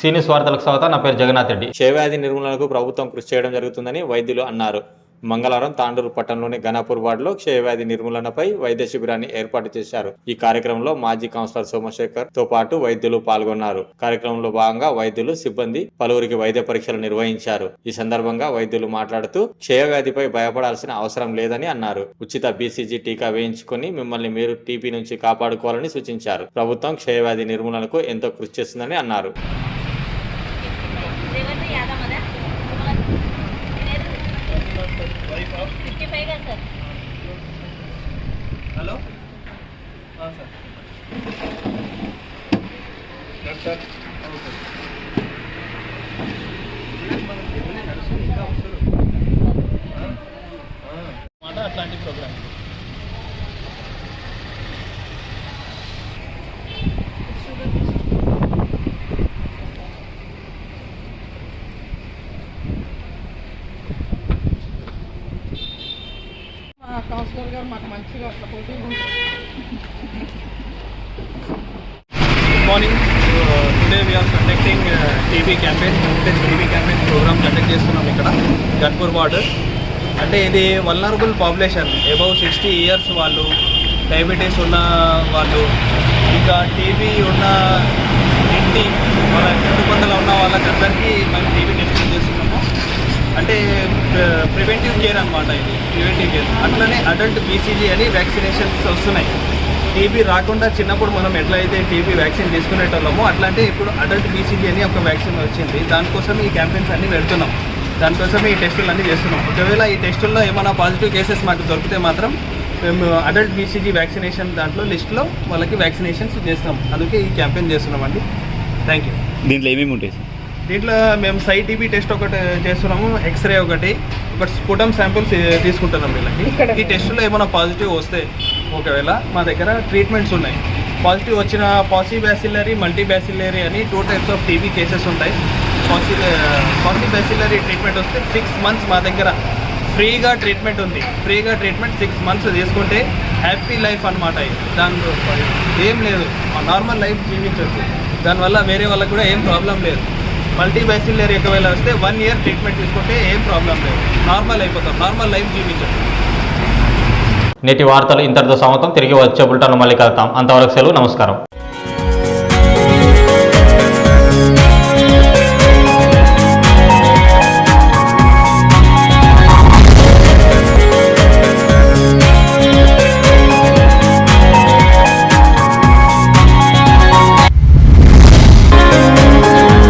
సీనియస్ వార్తలకు స్వాగతం నా పేరు జగన్నాథ్ రెడ్డి. క్షయవ్యాధి నిర్మూలనకు ప్రభుత్వం కృషి చేయడం జరుగుతుందని వైద్యులు అన్నారు. మంగళవారం తాండూరు పట్టణంలోని ఘనాపూర్ వార్డులో క్షయవ్యాధి నిర్మూలనపై వైద్య శిబిరాన్ని ఏర్పాటు చేశారు. ఈ కార్యక్రమంలో మాజీ కౌన్సిలర్ సోమశేఖర్తో పాటు వైద్యులు పాల్గొన్నారు. కార్యక్రమంలో భాగంగా వైద్యులు సిబ్బంది పలువురికి వైద్య పరీక్షలు నిర్వహించారు. ఈ సందర్భంగా వైద్యులు మాట్లాడుతూ క్షయవ్యాధిపై భయపడాల్సిన అవసరం లేదని అన్నారు. ఉచిత బీసీజీ టీకా వేయించుకొని మిమ్మల్ని మీరు టీపీ నుంచి కాపాడుకోవాలని సూచించారు. ప్రభుత్వం క్షయవ్యాధి నిర్మూలనకు ఎంతో కృషి చేస్తుందని అన్నారు. Sağ sen. Tak tak. Olsun. Councillor గారు మాకు మంచిగా అట్లా ఉంటారు. Good morning today we are conducting TV campaign TV campaign programme conduct చేస్తున్నాం ఇక్కడ గన్పూర్ బార్డర్ అంటే ఇది vulnerable population above sixty years వాళ్ళు డయాబెటీస్ ఉన్న వాళ్ళు ఇంకా టీవీ ఉన్న ఇంటి వాళ్ళ చుట్టుపక్కల ఉన్న వాళ్ళకందరికీ మేము టీవీ టెస్టింగ్ చేస్తున్నాము. అంటే ప్రివెంటివ్ కేర్ అనమాట ఇది. ప్రివెంటివ్ కేర్ అట్లనే అడల్ట్ బీసీజీ అని వ్యాక్సినేషన్స్ వస్తున్నాయి. టీబీ రాకుండా చిన్నప్పుడు మనం ఎట్లయితే టీబీ వ్యాక్సిన్ తీసుకునేటోళ్ళమో అట్లాంటి ఇప్పుడు అడల్ట్ బీసీజీ అని ఒక వ్యాక్సిన్ వచ్చింది. దానికోసం ఈ క్యాంపెయిన్స్ అన్ని పెడుతున్నాం. దానికోసం ఈ టెస్టులు అన్నీ చేస్తున్నాం. ఒకవేళ ఈ టెస్టుల్లో ఏమైనా పాజిటివ్ కేసెస్ మాకు దొరికితే మాత్రం మేము అడల్ట్ బీసీజీ వ్యాక్సినేషన్ దాంట్లో లిస్ట్లో వాళ్ళకి వ్యాక్సినేషన్స్ చేస్తాం. అందుకే ఈ క్యాంపెయిన్ చేస్తున్నామండి థ్యాంక్ యూ దీంట్లో ఏమేమి ఉంటాయి సార్? దీంట్లో మేము సై టీబీ టెస్ట్ ఒకటి చేస్తున్నాము ఎక్స్రే ఒకటి ఒక స్ఫుటం శాంపిల్స్ తీసుకుంటున్నాం వీళ్ళకి. ఈ టెస్ట్లో ఏమైనా పాజిటివ్ వస్తే ఒకవేళ మా దగ్గర ట్రీట్మెంట్స్ ఉన్నాయి. పాజిటివ్ వచ్చిన పాసి బ్యాసిలరీ మల్టీ బ్యాసిలరీ అని two types of TB cases ఉంటాయి. పాసి పాసి బ్యాసిలరీ ట్రీట్మెంట్ వస్తే సిక్స్ మంత్స్ మా దగ్గర ఫ్రీగా ట్రీట్మెంట్ ఉంది. ఫ్రీగా ట్రీట్మెంట్ సిక్స్ మంత్స్ తీసుకుంటే హ్యాపీ లైఫ్ అనమాట దాని ఏం లేదు. నార్మల్ లైఫ్ జీవించవచ్చు దానివల్ల వేరే వాళ్ళకి కూడా ఏం ప్రాబ్లం లేదు. మల్టీ బ్యాసిలరీ ఒకవేళ వస్తే వన్ ఇయర్ ట్రీట్మెంట్ తీసుకుంటే ఏం ప్రాబ్లం లేదు. నార్మల్ అయిపోతాం. నార్మల్ లైఫ్ జీవించవచ్చు నేటి వార్తలు ఇంతటితో సమతం తిరిగి వచ్చే బుల్టాను మళ్ళీ కలుతాం అంతవరకు సెలవు. నమస్కారం.